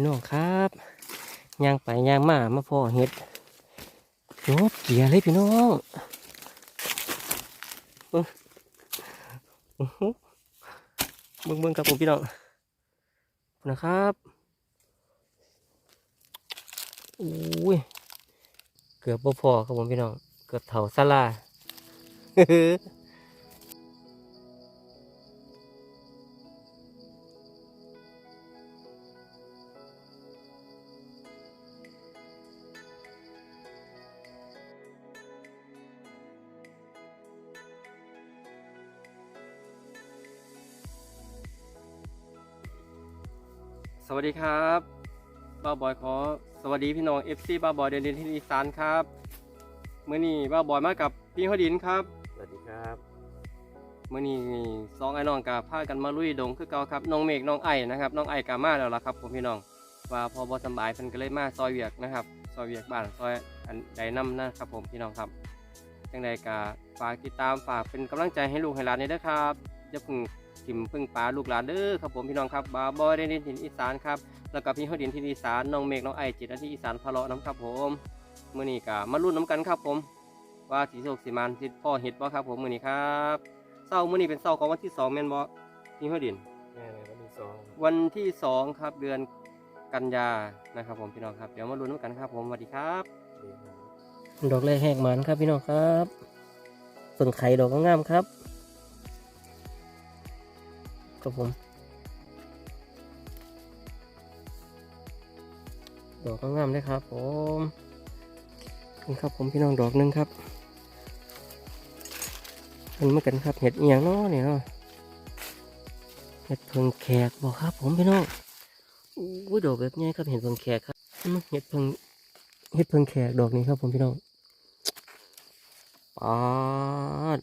พี่น้องครับย่างไปย่างมามาพ่อเห็ดโยบเกียร์เลยพี่น้องเบิ้งอื้อหือเบิ้งเบิ้งครับผมพี่น้องนะครับอุ้ยเกือบบ่พอครับผมพี่น้อง เกือบเถาซาลา สวัสดีครับบ้าบอยขอสวัสดีพี่น้อง FC บ้าบอยเดินดินที่อีสานครับเมื่อนี้บ้าบอยมากับพี่ฮอดินครับสวัสดีครับเมื่อนี้สองไอ้น้องกับพากันมาลุยดงคือเก่าครับน้องเมฆน้องไอ้นะครับน้องไอ้กามาแล้วล่ะครับผมพี่น้องว่าพอบอสำบายเพิ่นก็เลยมาซอยเวียกนะครับซอยเวียกบ้านซอยอันใดน้ำนะครับผมพี่น้องครับจังใดกาฝากติดตามฝากเป็นกำลังใจให้ลูกให้หลานนี่เด้อครับอย่าเพึ่ง ทิมเพึ่งปลาลูกหลานเด้อครับผมพี่น้องครับบาบอยเดินดินที่อีสานครับแล้วก็พี่ฮอดินที่อีสานน้องเมฆน้องไอจิตนาที่อีสานพะเลาะน้ำครับผมมื้อนี้ก็มาลุ้นน้ำกันครับผม ว่าสีโศกสีมันสิพ่อเห็ดบ่ครับผมมื้อนี้ครับเศร้ามื้อนี้เป็นเศร้าของวันที่สองแม่นบ่พี่ฮอดินแม่เลยวันที่สองวันที่สองครับเดือนกันยานะครับผมพี่น้องครับเดี๋ยวมาลุ้นน้ำกันครับผมสวัสดีครับดีครับดอกแรกแหกมันครับพี่น้องครับส่วนไข่ดอกก็งามครับ ครับผมดอกก็งามเลยครับผมนี่ครับผมพี่น้องดอกหนึงครับมันเมื่อกันครับเห็ดเอียงเนาะเนี่ยเนาะเห็ดเพิงแขกบอกครับ ผมพี่น้องอู้ยดอกแบบนี้ครับเห็ดเพิงแขกครับเห็ดเพิงเห็ดเพิงแขกดอกนี้ครับ ผมพี่น้องปาด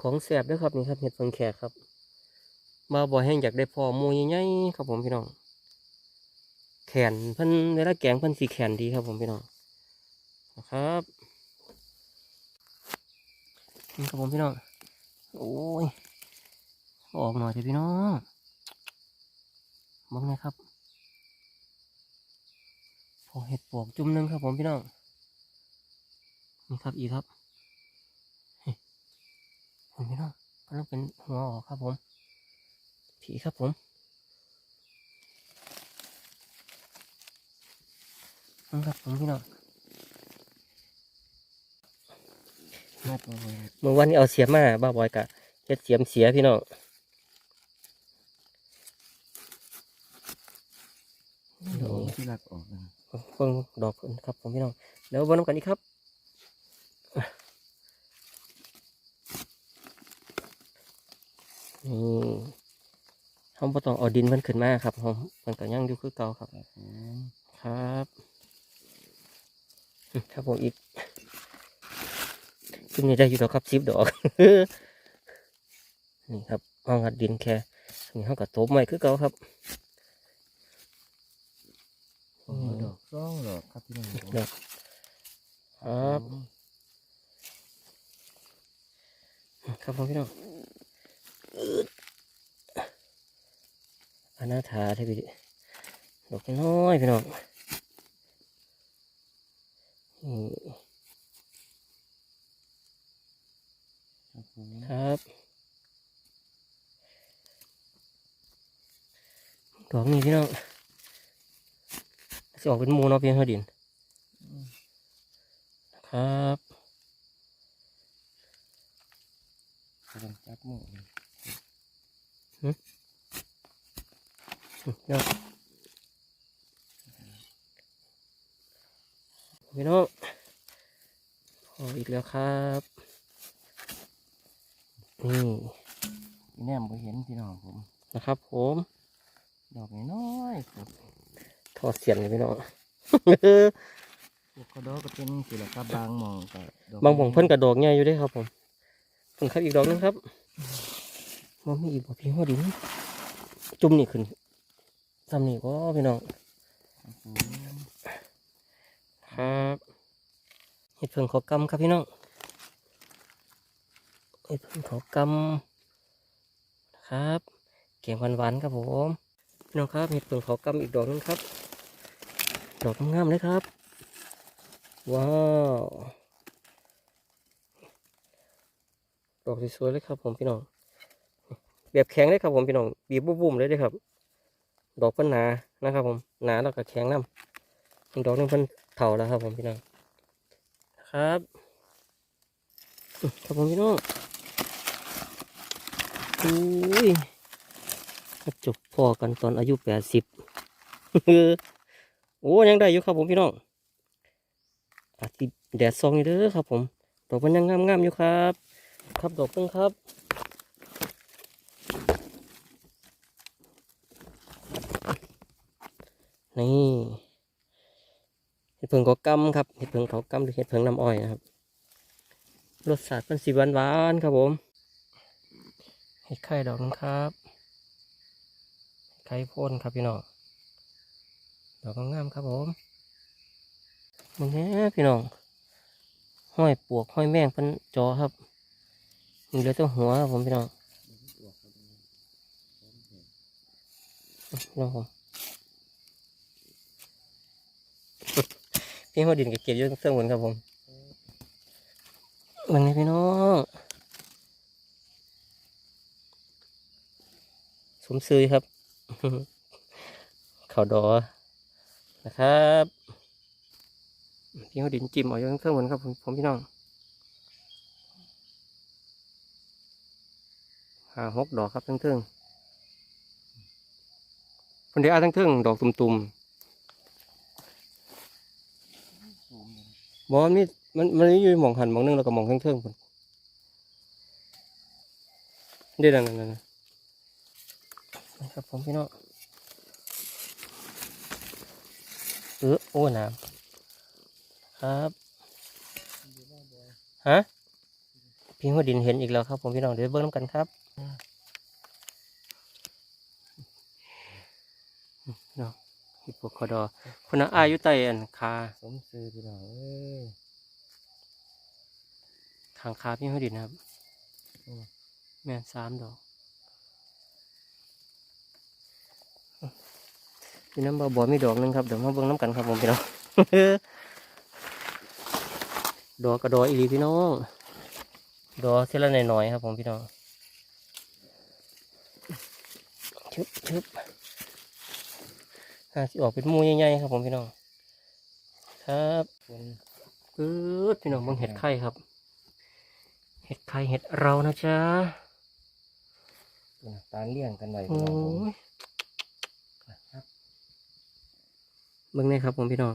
ของแสบด้วยครับนี่ครับเห็ดเพิงแขกครับ มาบ่อแห้งอยากได้พอมูใหญ่ๆครับผมพี่น้อง แขนเพิ่นเวลาแกงเพิ่นสีแขนดีครับผมพี่น้องนะครับนี่ครับผมพี่น้อง โอ้ย ออกหน่อยเถอะพี่น้องมองไงครับ พอเห็ดปวกจุ่มหนึงครับผมพี่น้อง นี่ครับอีกครับเฮ้ยพี่น้องกำลังเป็นหัวออกครับผม ผีครับผมนะครับผมพี่น้องมาตัวเลยเมื่อวันนี้เอาเสียมมาบ้าบอยกะเฮ็ดเสียมเสียพี่น้องโอ้ที่รักออกนะเพิ่งดอกเพิ่นครับผมพี่น้องเดี๋ยววันน้ำกันนี้ครับนี่ เขาบ่ต้องเอาดินมันขึ้นมาครับผมมันก็ยังอยู่คือเก่าครับ ครับผมครับอืมครับผมอีกซึ่งนี่ได้อยู่ดอกครับซิบดอก นี่ครับห้องหัดดินแค่นี่ห้องกับโต๊ะใหม่คือเก่าครับโอ้ดอกสองดอกครับพี่น้องดอกครับ ครับผมพี่น้องอึด อนาถาเทพี่ดอกน้อยพี่น้องนี่ครับผมครับดอกนี้พี่น้องจะออกเป็นหมูเนาะเพียงเท่าดินครับกำลังจับหมู เลยเนาะพี่น้องพออีกแล้วครับนี่พี่แนมไปเห็นพี่น้องผมนะครับ ผม ดอกน้อยๆครับทอดเสียนเลยพี่น้องพวกกระดอกก็เป็นสิละครับบางหมองก็ดอกบางบ่งเพิ่นกระดอกใหญ่อยู่เด้ครับผมเพิ่นครับอีกดอกหนึงครับมันมีอีกบ่พี่หัวดินจุ่มนี่ขึ้น ทำนี่ก็พี่น้องครับเห็ดเพิ่งขอกำครับพี่น้องเห็ดเพิ่งขอกำครับเก่งหวานๆครับผมพี่น้องครับเห็ดเพิ่งขากำอีกดอกนึงครับ ดอกงามๆเลยครับ ว้าวดอกสวยๆเลยครับผมพี่น้อง แบบแข็งเลยครับผมพี่น้อง บีบบุ้มๆเลยเด้อครับ ดอกเพิ่นหนานะครับ ผมหนาแล้วก็แข็งน้ำอีกดอกนึงเพิ่นเถาแล้วครับ ผมพี่น้องครับ ครับผมพี่น้องอุ้ยจบพอกันตอนอายุแปดสิบโอ้ยังได้อยู่ครับผมพี่น้องอาทิตย์แดดซองอยู่เด้อครับ ผมดอกมันยังงามๆอยู่ครับ ครับดอกเพิ่งครับ นี่เห็ดเพิงเขากำครับเห็ดเพิงเขากำหรือเห็ดเพิงน้ำอ้อยนะครับรสชาติเป็นสีหวานหวานๆครับผมเห็ดไข่ดอกนึงครับเห็ดไข่โพ่นครับพี่น้องดอกงามๆครับผมมึงแน่พี่น้องห้อยปวกห้อยแมงเพันจอครับมีเหลือแต่หัวครับผมพี่น้องพี่น้องผม พี่หัวดินกับเก็บอยู่เครื่องบนครับผมมึงไงพี่น้องสมซื้อครับ เขาดอนะครับพี่หัวดินจิ้มเอาอยู่เครื่องบนครับผมผมพี่น้องหาหกดอกครับทั้งเทิงคนเดียวทั้งเทิงดอกตุ่มๆ บอมันมีมันมันมีอยู่หมองหันหมองหนึงแล้วก็หมองเทิงๆพุ่นเดี๋ยวนั่นนั่นนั่นนะครับผมพี่น้องเออโอ้น้ำครับฮะพี่หัวดินเห็นอีกแล้วครับผมพี่น้องเดี๋ยวเบิ้งน้ำกันครับพี่น้อง ฮิปโปคอดอคุณอาอายุไตอันคาสมซื้อพี่น้องเอ้ยขางคาพี่หัวดินนะครับแม่นสามดอกพี่น้ำบาบอมีดอกหนึงครับ เดี๋ยวมาเบิ่งน้ำกันครับผมพี่น้องดอกกระดออีหลีพี่น้อง ดอกเท่าละหน่อยๆครับผมพี่น้องชึบชึบ อาสิออกเป็นหมูใหญ่ๆครับผมพี่น้อง ครับคนปื๊ดพี่น้องเบิ่งเห็ดไข่ครับ เห็ดไข่เห็ดเรานะจ๊ะคนตาเลี้ยงกันไว้โอ้พี่น้องผมยเบิ่งนี่ครับผมพี่น้อง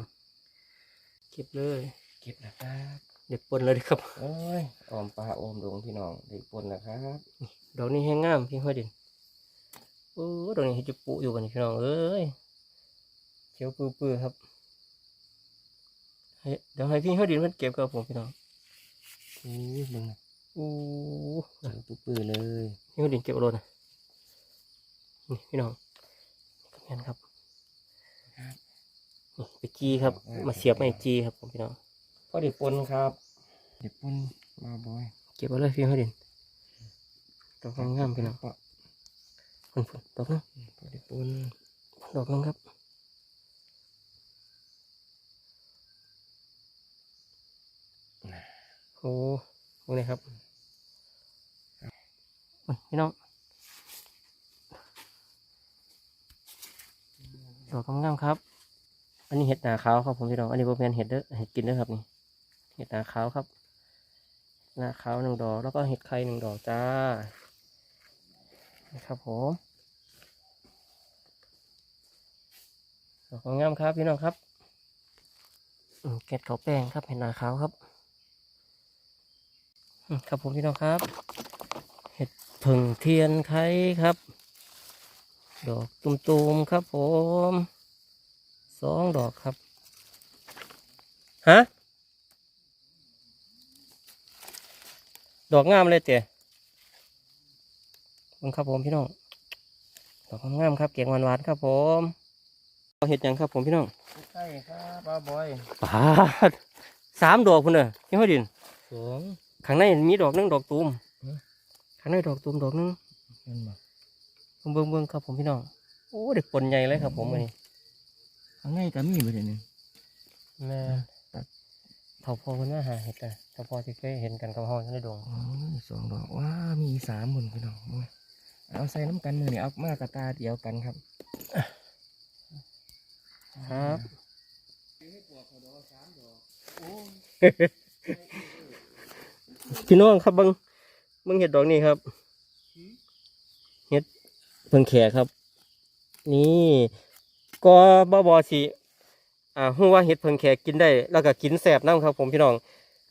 เก็บเลย เก็บนะครับเด็กปนเลยเด้อครับโอ้ยออมปลาออมดงพี่น้องได้ปนนะครับดอกนี้แห้งงามพี่ห้อยดินโอ้ดอกนี้เห็ดจุปุอยู่กันพี่น้องเอ้ย เขียวปื้อๆครับให้เดี๋ยวให้พี่ห้อยดินมันเก็บครับผมพี่น้องอู้ยมึงนะโอ้เจ๋งปื้อๆเลยพี่ห้อยดินเก็บเอาโลดนะนี่พี่น้องก็แม่นครับนี่ไปจีครับ มาเสียบมาให้จีครับผมพี่น้องพอได้ปนครับได้ปนมาบ่อยเก็บเอาเลยพี่ห้อยดินดอกงามๆพี่น้องก็ฝุ่นๆดอกนึงพอได้ปนดอกนึงครับ อ้ตรงนี้ครับมาพี่น้องดอกงามๆครับ อันนี้เห็ดหนาขาวครับผมพี่น้อง อันนี้เป็นเห็ดเด้อเห็ดกินเด้อครับนี่ เห็ดหนาขาวครับหนาขาวหนึ่งดอก แล้วก็เห็ดไข่หนึ่งดอกจ้า นะครับผมดอกงามๆครับพี่น้องครับอืมเกล็ดเขาวแป้งครับเห็ดหนาขาวครับอืม ครับผมพี่น้องครับ เห็ดผึ่งเทียนไข่ครับ ดอกตุ่มๆครับผมสองดอกครับ ฮะ ดอกงามเลยเตี๋ยขอบคุณครับผมพี่น้อง ดอกงามๆครับ เกียงหวานๆครับผมเอาเห็ดหยังครับผมพี่น้องใช่ครับปลาบอยปาดสามดอกพุ่นเนอะพี่ห้อยดินสอง ข้างในมีดอกหนึงดอกตูมฮะข้างในดอกตูมดอกหนึงนั่นมาเบิ่งเบิ่งๆครับผมพี่น้องโอ้อ้เด็กปนใหญ่เลยครับ ผมอันนี้เอาไงก็มีบ่เดี๋ยวนี้แม่เถาพอคนว่าหาเห็ดกันเถาพอที่เคยเห็นกันกับห้องในดงอ๋อสองดอกว้ามีสามบนพี่น้องโอ้ยเอาใส่น้ำกันมือนี่เอามากระตาเดียวกันครับ ครับ พี่น้องครับเบิงเบิงเห็ดดอกนี่ครับเห็ดเพิ่งแขกครับ นี่ก็บ่บอสิอ่าฮู้ว่าเห็ดเพิ่งแขกกินได้ แล้วก็กินแสบน้ำครับ ผมพี่น้อง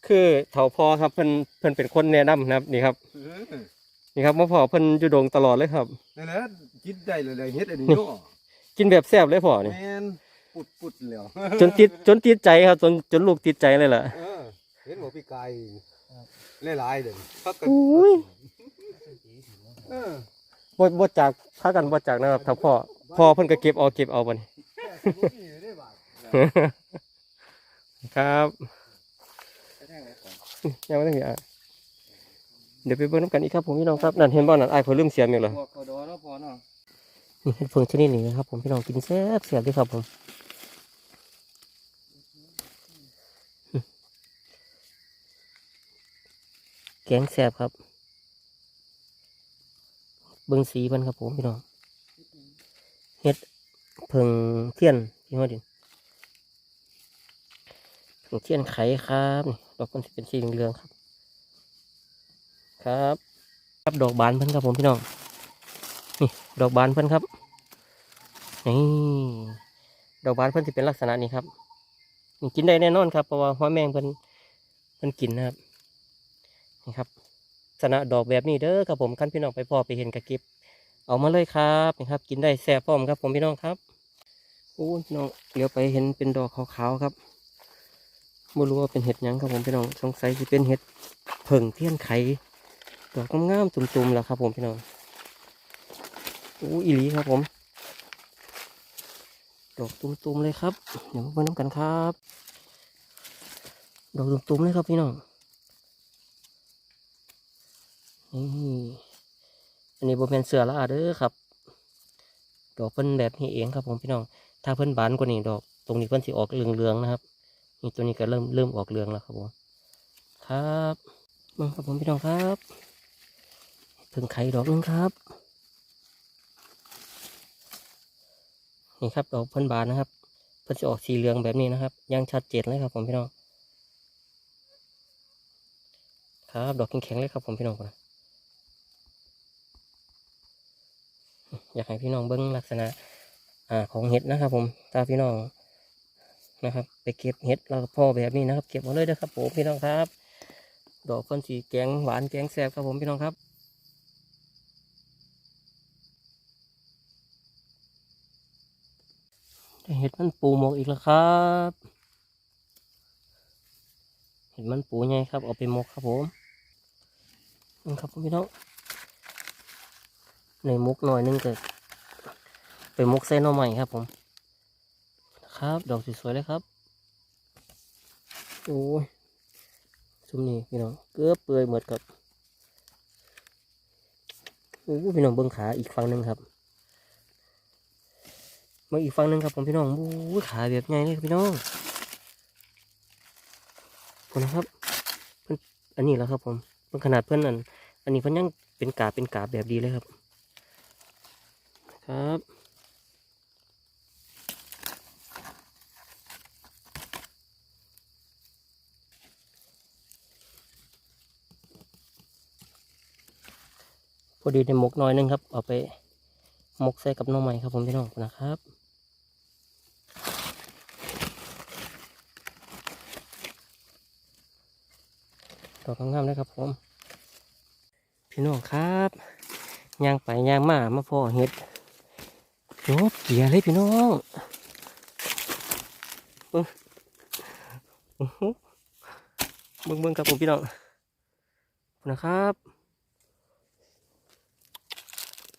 คือเถาพอครับเพิ่นเพิ่นเป็นคนแนะนำนะครับ นี่ครับเออนี่ครับมาพอเพิ่นอยู่ดงตลอดเลยครับนั่นแหละกินได้เลยเฮ็ดอันนี้เนาะกินแบบแซ่บเลยพ่อนี่แม่นปุดปุดแล้วจนติดจนติดใจครับ จนจนลูกติดใจเลยล่ะเออเห็นบ่พี่กาย หลายๆเด้อพักกันอุ้ยเออบ่บ่จากพากันบ่จากนะครับถ้าพ่อพ่อเพิ่นก็เก็บเอาเก็บเอาบัดนี้ แค่สิบ่มีได้บาดครับยังไม่ต้องมีอะเดี๋ยวไปเบิ่งน้ำกันอีกครับผมพี่น้องครับนั่นเห็นบ่นั่นอ้ายเพิ่นลืมเสียมอีกเหรอ พวกเขาดอแล้วพอเนาะ นี่เห็ดเพิ่งชนิดนี้นะครับผมพี่น้องกินแซ่บแซ่บเด้วยครับผม แกงแซ่บครับ เบิ่งสีมันครับผมพี่น้องเห็ดเพิ่งเทียนพี่ฮอดินเพิ่งเทียนไข่ครับดอกมันสิเป็นสีเหลืองครับ ครับ ครับดอกบานเพิ่นครับผมพี่น้องนี่ดอกบานเพิ่นครับนี่ดอกบานเพิ่นจะเป็นลักษณะนี้ครับกินได้แน่นอนครับเพราะว่าหัวแมงเพิ่นเพิ่นกินนะครับ นี่ครับลักษณะดอกแบบนี้เด้อครับผมขั้นพี่น้องไปพอไปเห็นกระเก็บเอามาเลยครับนี่ครับ กินได้แซ่บพร้อมครับ ผมพี่น้องครับโอ้น้องเดี๋ยวไปเห็นเป็นดอกขาวๆครับไม่รู้ว่าเป็นเห็ดยังครับผมพี่น้องสงสัยจะเป็นเห็ดเผิ่งเทียนไข่ดอกงามๆตุ่มๆแล้วครับ ผมพี่น้องอู้อีหลีครับผมดอกตุ่มๆเลยครับ เดี๋ยวมาน้ำกันครับ ดอกตุ่มๆเลยครับพี่น้อง นี่อันนี้บเป็นเสือละอาเด้อครับ ดอกเพิ่นแบบนี้เองครับผมพี่น้อง ถ้าเพิ่นบานกว่านี้ดอก ตรงนี้เพิ่นสิออกเหลืองๆนะครับ นี่ตัวนี้ก็เริ่มเริ่มออกเหลืองแล้วครับผม ครับมาครับผมพี่น้องครับเพิ่งไข่ดอกนึงครับ นี่ครับดอกเพิ่นบานนะครับ เพิ่นจะออกสีเหลืองแบบนี้นะครับ ยังชัดเจนเลยครับผมพี่น้องครับ ดอกแข็งๆเลยครับผมพี่น้องนะ อยากให้พี่น้องเบิ้งลักษณะอ่าของเห็ดนะครับ ผมตาพี่น้องนะครับ ไปเก็บเห็ดแล้วพ่อแบบนี้นะครับ เก็บมาเลยนะครับผมพี่น้องครับ ดอกเพิ่นสีแกงหวานแกงแซ่บครับผมพี่น้องครับเห็ดมันปูหมกอีกแล้วครับเห็ดมันปูไงครับเอาไปหมกครับผมนะครับพี่น้อง ในมุกหน่อยนึงเกิดไปมุกเส้นเอาใหม่ครับ ผม ครับ ดอกสวยๆเลยครับ โอ้ยชุมนี้พี่น้องเกือบเปื่อยหมดครับโอ้พี่น้องเบิ้งขาอีกฝั่งหนึ่งครับมาอีกฝั่งหนึ่งครับผมพี่น้องบู๊ขาแบบไงเลยพี่น้องผมนะครับเพิ่อนอันนี้แล้วครับผมเพิ่นขนาดเพื่อนอันอันนี้เพิ่อนยังเป็นกาเป็นกาแบบดีเลยครับ ครับ พอดีในหมกน้อยหนึงครับ เอาไปหมกใส่กับน้องใหม่ครับผมพี่น้องนะครับดอกงามๆเลยครับผม พี่น้องครับย่างไปย่างมามาพอเห็ด โยบเกียร์เลยพี่น้องเบิ้งเบิ่งครับผมพี่น้องนะครับ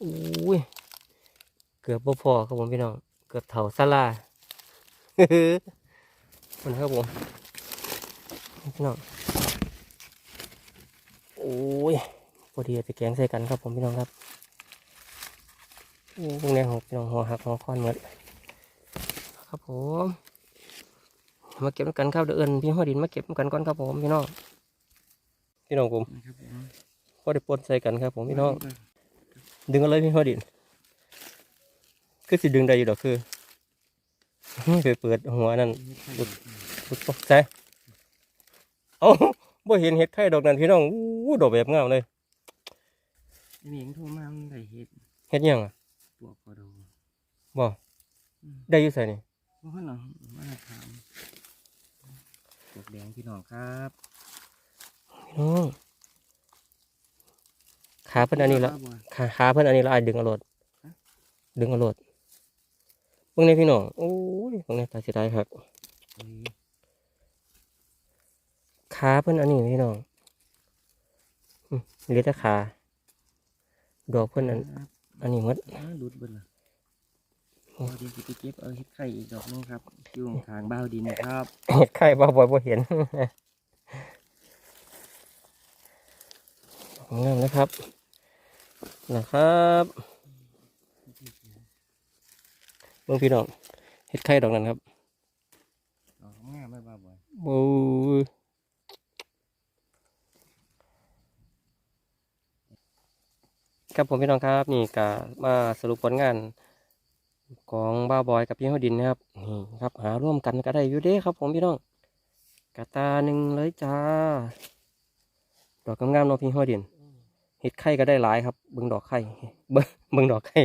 อุ้ยเกือบบ่พอครับผมพี่น้องเกือบเถาซาลาคนครับผมพี่น้องโอ้ยพอดีเอาไปแกงใส่กันครับผมพี่น้องครับ โอ้พวกนี้ของพี่น้องหัวหักหัวคอนหมดครับผมมาเก็บกันครับเดี๋ยวเอิญพี่หัวดินมาเก็บกันก่อนครับผมพี่น้องพี่น้องผมนะครับผมพอได้ปนใส่กันครับผมพี่น้องดึงกันเลยพี่หัวดินคือสิดึงได้อยู่ดอกคือไปเปิดหัวนั่นบุดตกใจเอ้าบ่เห็นเห็ดไข่ดอกนั้นพี่น้องอู้ดอกแบบงามเลยอันนี้ยังโทรมามันได้เห็ดเห็ดหยังอะ ปวกกระโดดบ่ได้อยู่ใส่นี่ว่าเขาหนังว่าถามปวกแดงพี่น้องครับพี่น้องขาเพิ่นอันนี้ละขาขาเพิ่นอันนี้ละอายดึงเอารถดึงเอารถเบิ่งในพี่น้องโอ้ยเบิ่งในตาเสียดายครับเอ้ยขาเพิ่นอันนี้พี่น้องอืมเหลือแต่ขาดอกเพิ่นอันครับ อันนี้หมดอ้าหลุดเบิดละโอ้เดี๋ยวสิไปเก็บเอาเห็ดไข่อีกดอกหนึงครับอยู่ทางบ้าวดินครับเห็ดไข่บ่บ่อยบ่เห็นงามนะครับ นะครับเบิ่งพี่น้องเห็ดไข่ดอกนั้นครับดอกงามไม่บ้าบ่อยโอ้ ครับผมพี่น้องครับนี่ก็มาสรุปผลงาน ของบ้าบอยกับพี่ฮอดินนะครับนี่ครับ หาร่วมกันก็ได้อยู่เด้ครับ ผมพี่น้องกระตาหนึ่งเลยจ้า ดอกงามๆเนาะพี่ฮอดินเห็ดไข่ก็ได้หลายครับเบิ่งดอกไข่เบิ่งเบิ่งดอกไข่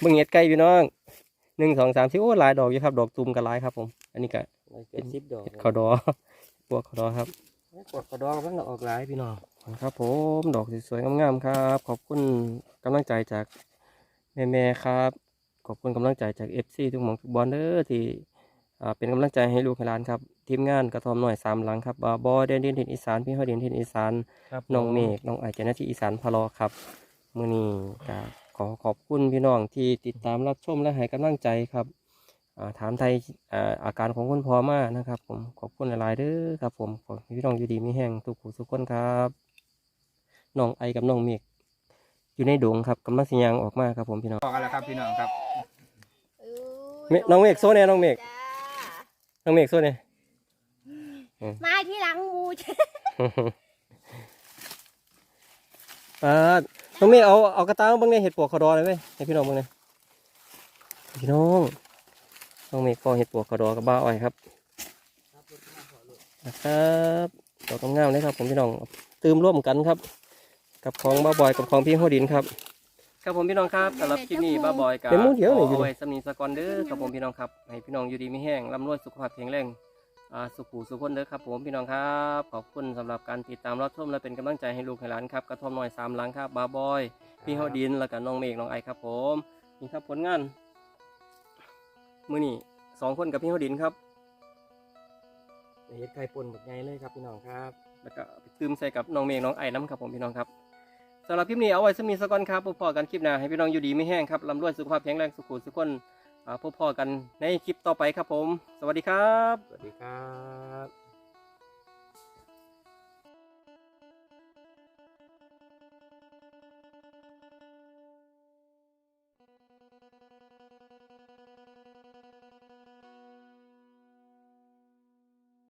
เบิ่งเห็ดไข่พี่น้องหนึ่งสองสามสี่โอ้หลายดอกอยู่ครับ ดอกตุ่มก็หลายครับ ผม อันนี้ก็เป็นสิบดอกเห็ดขาวดอพวกขาวดอครับ กดกระดอกมันออกหลายพี่น้องครับผมดอกสวยๆงามๆครับ ขอบคุณกำลังใจจากแม่ๆครับ ขอบคุณกำลังใจจากเอฟซีทุกหมองทุกบอลเด้อที่อ่าเป็นกำลังใจให้ลูกให้หลานครับทีมงานกระทอมหน่อยสามหลังครับบาบอยเดนดินทินอีสานพี่ฮอดินทินอีสานครับน้องเมฆน้องไอเจาหน้าที่อีสานพะลอครับมื้อนี้ก็ขอขอบคุณพี่น้องที่ติดตามรับชมและให้กำลังใจครับอ่า ถามไทยอ่าอาการของคุณพ่อมานะครับ ผมขอบคุณหลายๆเด้อครับ ผมขอให้พี่น้องอยู่ดีมีแห้งทุกผู้ทุกคนครับน้องไอกับน้องเมฆอยู่ในดงครับกำลังสิยางออกมาครับ ผมพี่น้องบอกกันแล้วครับพี่น้องครับเมฆน้องเมฆโซเนี่ยน้องเมฆจ้าน้องเมฆโซเนี่ยมาที่หลังหมูจ้ะอ่าน้องเมฆเอาเอากระตามาเบ้างในเห็ดปวกขาวดอเลยไหมให้พี่น้องเบ้างเลยพี่น้อง น้องเมฆก็เห็ดปวกขาวดอกับบ้าอ้อยครับนะครับดอกงามๆเลยครับ ผมพี่น้องตื่มร่วมกันครับ กับของบ้าบอยกับของพี่หัวดินครับครับผมพี่น้องครับสำหรับคลิปนี้บ้าบอยกับเป็นหมู่เดียวนี่อยู่เอาไว้สำนีสกอนเด้อครับผมพี่น้องครับให้พี่น้องอยู่ดีไม่แห้งร่ำรวยสุขภาพแข็งแรงอ่าสุขหูสุขคนเด้อครับผมพี่น้องครับขอบคุณสำหรับการติดตามรับชมและเป็นกำลังใจให้ลูกให้หลานครับกระท่อมน้อยสามหลังครับบ้าบอย พี่เฮาดินแล้วก็น้องเมฆน้องไอครับผมนี่ครับผลงาน มือนี่สองคนกับพี่เฮาดินครับเห็ดไข่ปนบักใหญ่เลยครับพี่น้องครับ แล้วก็ไปตืมใส่กับน้องเมฆน้องไอ้น้ำครับผมพี่น้องครับสำหรับคลิปนี้เอาไว้สมีสกอนครับพบพอกันคลิปหน้าให้พี่น้องอยู่ดีไม่แห้งครับลำรวยสุขภาพแข็งแรงสุขุสุขคนอ่าพบพอกันในคลิปต่อไปครับผม สวัสดีครับ สวัสดีครับ